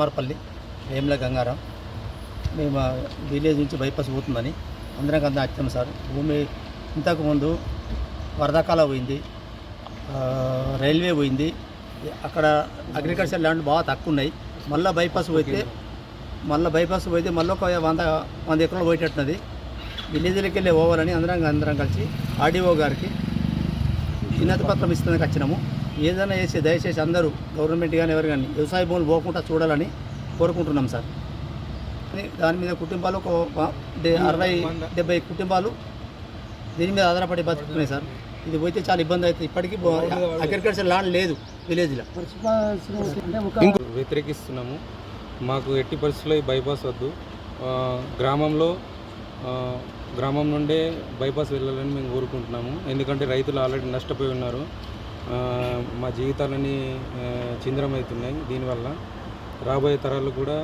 కమ్మరపల్లి వేముల గంగారాం. మేము విలేజ్ నుంచి బైపాస్ పోతుందని అందరం కదా వచ్చాం సార్. భూమి ఇంతకుముందు వరదకాల పోయింది. రైల్వే పోయింది. అక్కడ అగ్రికల్చర్ ల్యాండ్ బాగా తక్కువ ఉన్నాయి మళ్ళీ బైపాస్ పోతే మళ్ళీ బైపాస్ పోతే మళ్ళీ ఒక వంద వంద ఎకరాలు పోయేటట్టున్నది విలేజ్లకి వెళ్ళి పోవాలని అందరం అందరం కలిసి ఆర్డీఓ గారికి వినతి పత్రం ఇస్తుందని వచ్చినాము. ఏదైనా చేసి దయచేసి అందరూ గవర్నమెంట్ కానీ ఎవరు కానీ వ్యవసాయ భూములు పోకుండా చూడాలని కోరుకుంటున్నాం సార్. దాని మీద కుటుంబాలు ఒక అరవై డెబ్బై కుటుంబాలు దీని మీద ఆధారపడి బతుకుతున్నాయి సార్. ఇది పోతే చాలా ఇబ్బంది అవుతుంది. ఇప్పటికీ అగ్రికల్చర్ ల్యాండ్ లేదు విలేజ్లో. వ్యతిరేకిస్తున్నాము. మాకు ఎట్టి పరిస్థితుల్లో ఈ బైపాస్ వద్దు. గ్రామంలో గ్రామం నుండే బైపాస్ వెళ్ళాలని మేము కోరుకుంటున్నాము. ఎందుకంటే రైతులు ఆల్రెడీ నష్టపోయి ఉన్నారు. మా జీవితాలని ఆ, ఛిద్రమవుతున్నాయి దీనివల్ల రాబోయే తరాలు కూడా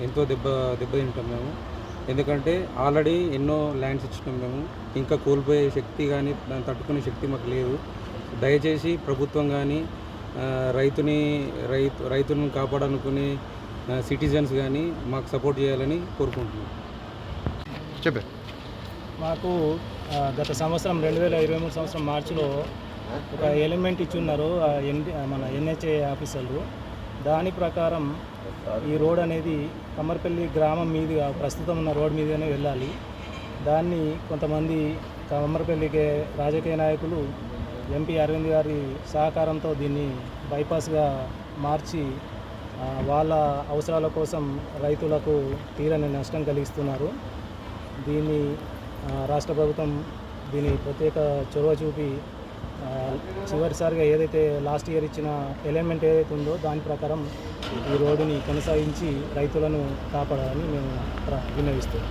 ఎంతో దెబ్బ దెబ్బతింటాం మేము. ఎందుకంటే ఆల్రెడీ ఎన్నో ల్యాండ్స్ ఇచ్చినాం మేము. ఇంకా కోల్పోయే శక్తి కానీ దాన్ని తట్టుకునే శక్తి మాకు లేదు. దయచేసి ప్రభుత్వం కానీ రైతుని రైతు రైతులను కాపాడనుకునే సిటిజన్స్ కానీ మాకు సపోర్ట్ చేయాలని కోరుకుంటున్నాం. చెప్పే మాకు గత సంవత్సరం రెండు వేల ఇరవై మూడు సంవత్సరం మార్చిలో ఒక ఎలిమెంట్ ఇచ్చి ఉన్నారు ఎన్- మన ఎన్హెచ్ఏ ఆఫీసర్లు దాని ప్రకారం ఈ రోడ్ అనేది కమ్మర్పల్లి గ్రామం మీదుగా ప్రస్తుతం ఉన్న రోడ్ మీదనే వెళ్ళాలి. దాన్ని కొంతమంది కమ్మర్పల్లికి రాజకీయ నాయకులు ఎంపీ అరవింద్ గారి సహకారంతో దీన్ని బైపాస్గా మార్చి వాళ్ళ అవసరాల కోసం రైతులకు తీరని నష్టం కలిగిస్తున్నారు. దీన్ని రాష్ట్ర ప్రభుత్వం దీని ప్రత్యేక చొరవ చూపి చివరిసారిగా ఏదైతే లాస్ట్ ఇయర్ ఇచ్చిన ఎలిమెంట్ ఏదైతే ఉందో దాని ప్రకారం ఈ రోడ్డుని కొనసాగించి రైతులను కాపాడాలని మేము వినవిస్తాం విన్నవిస్తున్నాం.